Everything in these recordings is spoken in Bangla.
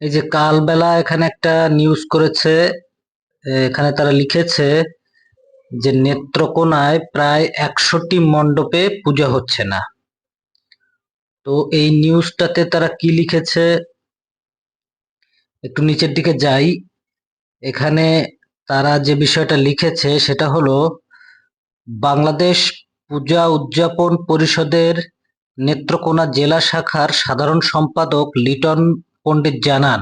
এই যে কালবেলা এখানে একটা নিউজ করেছে, এখানে তারা লিখেছে যে নেত্রকোনায় প্রায় একশোটি মণ্ডপে পূজা হচ্ছে না। তো এই নিউজটাতে তারা কি লিখেছে? একটু নিচের দিকে যাই। এখানে তারা যে বিষয়টা লিখেছে সেটা হলো, বাংলাদেশ পূজা উদযাপন পরিষদের নেত্রকোনা জেলা শাখার সাধারণ সম্পাদক লিটন পণ্ডিত জানান,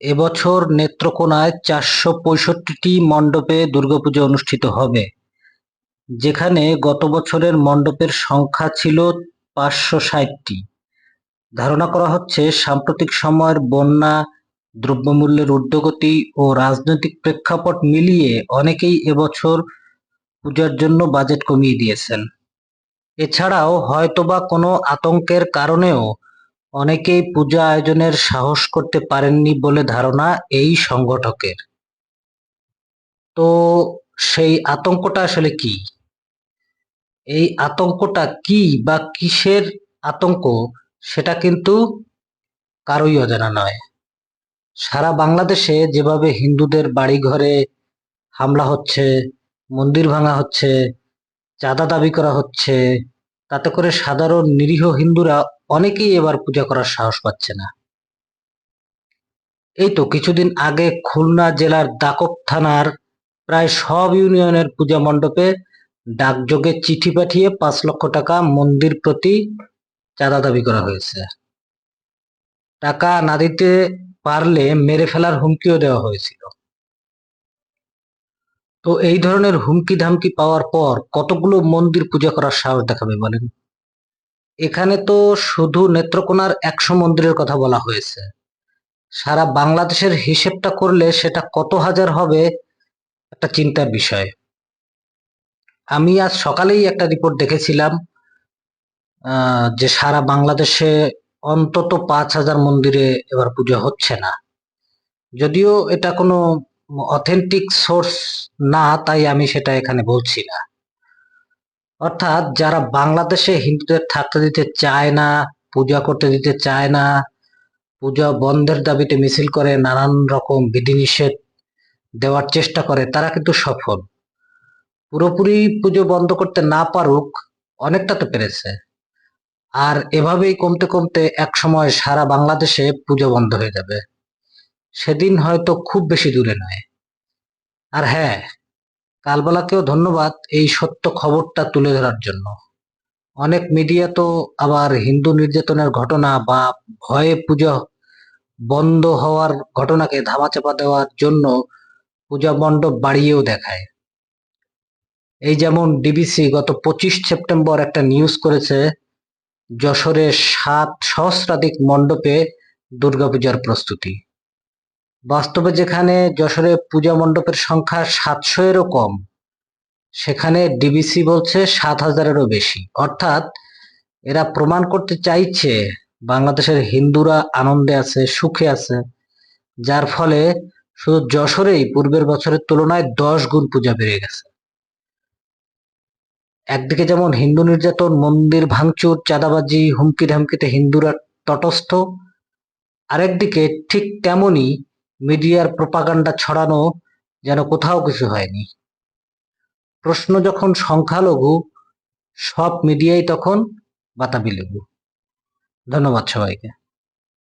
এবছর নেত্রকোনায় চারশো পঁয়ষট্টিটি মণ্ডপে দুর্গাপুজো অনুষ্ঠিত হবে। যেখানে গত বছরের মণ্ডপের সংখ্যা ছিল পাঁচশো ষাটটি। ধারণা করা হচ্ছে সাম্প্রতিক সময়ের বন্যা, দ্রব্যমূল্যের ঊর্ধ্বগতি ও রাজনৈতিক প্রেক্ষাপট মিলিয়ে অনেকেই এবছর পূজার জন্য বাজেট কমিয়ে দিয়েছেন। এছাড়াও হয়তোবা কোনো আতঙ্কের কারণেও অনেকেই পূজা আয়োজনের সাহস করতে পারেননি বলে ধারণা এই সংগঠকের। তো সেই আতঙ্কটা আসলে কি? এই আতঙ্কটা কি বা কিসের আতঙ্ক সেটা কিন্তু কারোই অজানা নয়। সারা বাংলাদেশে যেভাবে হিন্দুদের বাড়িঘরে হামলা হচ্ছে, মন্দির ভাঙা হচ্ছে, চাঁদা দাবি করা হচ্ছে তাতে করে সাধারণ নিরীহ হিন্দুরা অনেকেই এবার পূজা করার সাহস পাচ্ছে না। এই তো কিছুদিন আগে খুলনা জেলার দাকব থানার প্রায় সব ইউনিয়নের পূজা মণ্ডপে ডাকযোগে চিঠি পাঠিয়ে পাঁচ লক্ষ টাকা মন্দির প্রতি চাঁদা দাবি করা হয়েছে। টাকা না দিতে পারলে মেরে ফেলার হুমকিও দেওয়া হয়েছিল। তো এই ধরনের হুমকি ধামকি পাওয়ার পর কতগুলো মন্দির পূজা করার সাহস দেখাবে বলেন? এখানে তো শুধু নেত্রকোনার একশো মন্দিরের কথা বলা হয়েছে। সারা বাংলাদেশের হিসেবটা করলে সেটা কত হাজার হবে, একটা চিন্তার বিষয়। আমি আজ সকালেই একটা রিপোর্ট দেখেছিলাম যে সারা বাংলাদেশে অন্তত পাঁচ হাজার মন্দিরে এবার পুজো হচ্ছে না। যদিও এটা কোনো অথেন্টিক সোর্স না, তাই আমি সেটা এখানে বলছি না। অর্থাৎ যারা বাংলাদেশে হিন্দুদের থাকতে দিতে চায় না, পূজা করতে দিতে চায় না, পূজা বন্ধের দাবিতে মিছিল করে নানান রকম বিধিনিষেধ দেওয়ার চেষ্টা করে, তারা কিন্তু সফল। পুরোপুরি পুজো বন্ধ করতে না পারুক, অনেকটা তো পেরেছে। আর এভাবেই কমতে কমতে এক সময় সারা বাংলাদেশে পুজো বন্ধ হয়ে যাবে। সেদিন হয়তো খুব বেশি দূরে নয়। আর হ্যাঁ কালবেলাকেও ধন্যবাদ এই সত্য খবরটা তুলে ধরার জন্য। অনেক মিডিয়া তো আবার হিন্দু নির্যাতনের ঘটনা বা ভয়ে পুজো বন্ধ হওয়ার ঘটনাকে ধামাচাপা দেওয়ার জন্য পূজা মণ্ডপ বাড়িয়েও দেখায়। এই যেমন ডিবিসি গত পঁচিশ সেপ্টেম্বর একটা নিউজ করেছে যশোরে সাত সহস্রাধিক মণ্ডপে দুর্গাপূজার প্রস্তুতি। বাস্তবে যেখানে যশোরে পূজা মণ্ডপের সংখ্যা সাতশো এরও কম, সেখানে ডিবিসি বলছে সাত হাজারেরও বেশি। অর্থাৎ এরা প্রমাণ করতে চাইছে বাংলাদেশের হিন্দুরা আনন্দে আছে, সুখে আছে, যার ফলে শুধু যশোরেই পূর্বের বছরের তুলনায় দশ গুণ পূজা বেড়ে গেছে। একদিকে যেমন হিন্দু নির্যাতন, মন্দির ভাঙচুর, চাঁদাবাজি হুমকি ধামকিতে হিন্দুরা তটস্থ, আরেকদিকে ঠিক তেমনই মিডিয়ার প্রপাগান্ডা ছড়ানো যেন কোথাও কিছু হয়নি। প্রশ্ন যখন সংখ্যালঘু, সব মিডিয়াই তখন বাতাবি লেবু ধন্যবাদ সবাইকে।